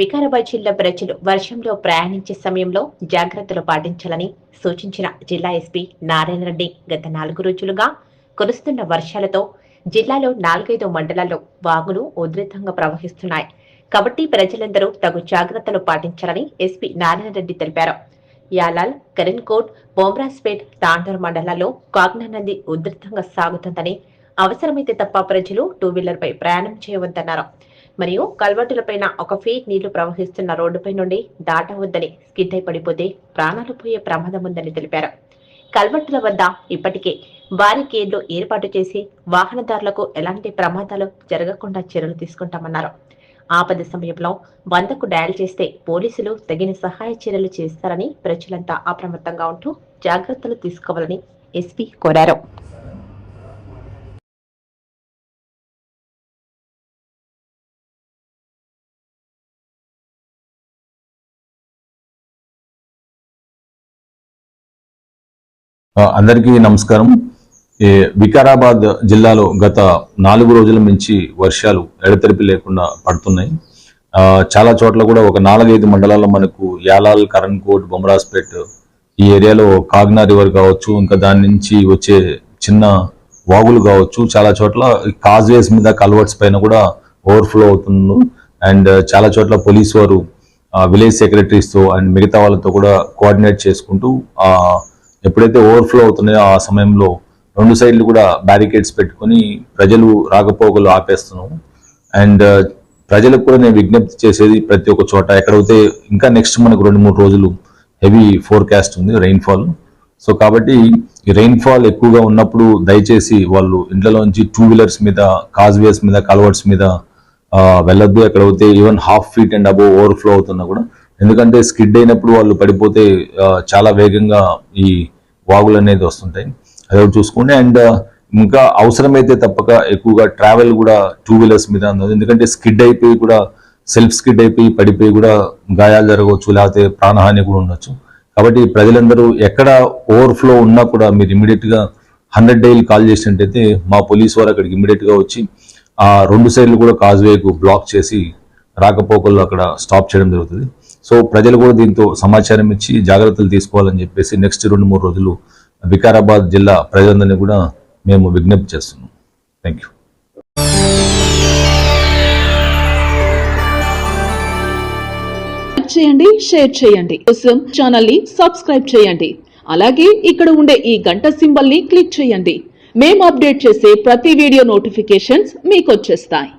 వికారాబాద్ జిల్లా ప్రజలు వర్షంలో ప్రయాణించే సమయంలో జాగ్రత్తలు పాటించాలని సూచించిన జిల్లా ఎస్పీ నారాయణ రెడ్డి గత నాలుగు రోజులుగా కురుస్తున్న వర్షాలతో జిల్లాలో నాలుగైదు మండలాల్లో వాగులు ఉధృతంగా ప్రవహిస్తున్నాయి. కాబట్టి ప్రజలందరూ తగు జాగ్రత్తలు పాటించాలని ఎస్పీ నారాయణ రెడ్డి తెలిపారు. యాలాల్ కరీంకోట్ బొమ్రాస్పేట్ తాండూర్ మండలాల్లో కాగ్నా నది ఉధృతంగా సాగుతుందని అవసరమైతే తప్ప ప్రజలు టూ వీలర్ పై ప్రయాణం చేయవద్దన్నారు. మరియు కల్వర్టులపైన ఒక ఫీట్ నీళ్ళు ప్రవహిస్తున్న రోడ్డుపై నుండి దాటవద్దని స్కిడ్ అయి పడిపోతే ప్రాణాలు పోయే ప్రమాదం ఉందని తెలిపారు. కల్వర్టుల వద్ద ఇప్పటికే బారికేడ్లు ఏర్పాటు చేసి వాహనదారులకు ఎలాంటి ప్రమాదాలు జరగకుండా చర్యలు తీసుకుంటామన్నారు. ఆపద సమయంలో వందకు డయల్ చేస్తే పోలీసులు తగిన సహాయ చర్యలు చేస్తారని ప్రజలంతా అప్రమత్తంగా ఉంటూ జాగ్రత్తలు తీసుకోవాలని ఎస్పీ కోరారు. అందరికీ నమస్కారం. ఈ వికారాబాద్ జిల్లాలో గత నాలుగు రోజుల నుంచి వర్షాలు ఎడతెరిపి లేకుండా పడుతున్నాయి. చాలా చోట్ల కూడా ఒక నాలుగైదు మండలాల్లో మనకు యాలాల్ కరణ్కోట్ బొమ్మరాజ్పేట్ ఈ ఏరియాలో కాగ్నా రివర్ కావచ్చు ఇంకా దాని నుంచి వచ్చే చిన్న వాగులు కావచ్చు. చాలా చోట్ల కాజ్వేస్ మీద కల్వర్ట్స్ పైన కూడా ఓవర్ఫ్లో అవుతుంది అండ్ చాలా చోట్ల పోలీస్ వారు విలేజ్ సెక్రటరీస్తో అండ్ మిగతా వాళ్ళతో కూడా కోఆర్డినేట్ చేసుకుంటూ ఎప్పుడైతే ఓవర్ఫ్లో అవుతున్నాయో ఆ సమయంలో రెండు సైడ్లు కూడా బ్యారికేడ్స్ పెట్టుకొని ప్రజలు రాకపోకలు ఆపేస్తున్నాం అండ్ uh, ప్రజలకు కూడా నేను విజ్ఞప్తి చేసేది ప్రతి ఒక్క చోట ఎక్కడైతే ఇంకా నెక్స్ట్ మనకు రెండు మూడు రోజులు హెవీ ఫోర్కాస్ట్ ఉంది రెయిన్ఫాల్ సో కాబట్టి ఈ రెయిన్ఫాల్ ఎక్కువగా ఉన్నప్పుడు దయచేసి వాళ్ళు ఇంట్లోంచి టూ వీలర్స్ మీద కాజ్వేస్ మీద కల్వర్ట్స్ మీద uh, వెళ్ళొద్దు. ఎక్కడైతే even half feet and above overflow అవుతున్నా కూడా ఎందుకంటే స్కిడ్ అయినప్పుడు వాళ్ళు పడిపోతే చాలా వేగంగా ఈ వాగులు అనేది వస్తుంటాయి. అది చూసుకోండి. అండ్ ఇంకా అవసరమైతే తప్పక ఎక్కువగా ట్రావెల్ కూడా టూ వీలర్స్ మీద అన్నది ఎందుకంటే స్కిడ్ అయిపోయి కూడా సెల్ఫ్ స్కిడ్ అయిపోయి పడిపోయి కూడా గాయాలు జరగవచ్చు లేకపోతే ప్రాణహాని కూడా ఉండొచ్చు. కాబట్టి ప్రజలందరూ ఎక్కడ ఓవర్ఫ్లో ఉన్నా కూడా మీరు ఇమీడియట్గా హండ్రెడ్ డైల్ కాల్ చేసినట్టయితే మా పోలీస్ వారు అక్కడికి ఇమీడియట్గా వచ్చి ఆ రెండు సైడ్లు కూడా కాజ్వేకు బ్లాక్ చేసి రాకపోకల్లో అక్కడ స్టాప్ చేయడం జరుగుతుంది. సో ప్రజలు కూడా దీంతో సమాచారం ఇచ్చి జాగ్రత్తలు తీసుకోవాలని చెప్పేసి నెక్స్ట్ రెండు మూడు రోజులు వికారాబాద్ జిల్లా ప్రజలందరినీ కూడా మేము విజ్ఞప్తి చేస్తున్నాం. థ్యాంక్ యూ చేయండి షేర్ చేయండి. కోసం ఛానల్ని సబ్స్క్రైబ్ చేయండి. అలాగే ఇక్కడ ఉండే ఈ గంట సింబల్ని క్లిక్ చేయండి. మేము అప్డేట్ చేసే ప్రతి వీడియో నోటిఫికేషన్స్ మీకు వచ్చేస్తాయి.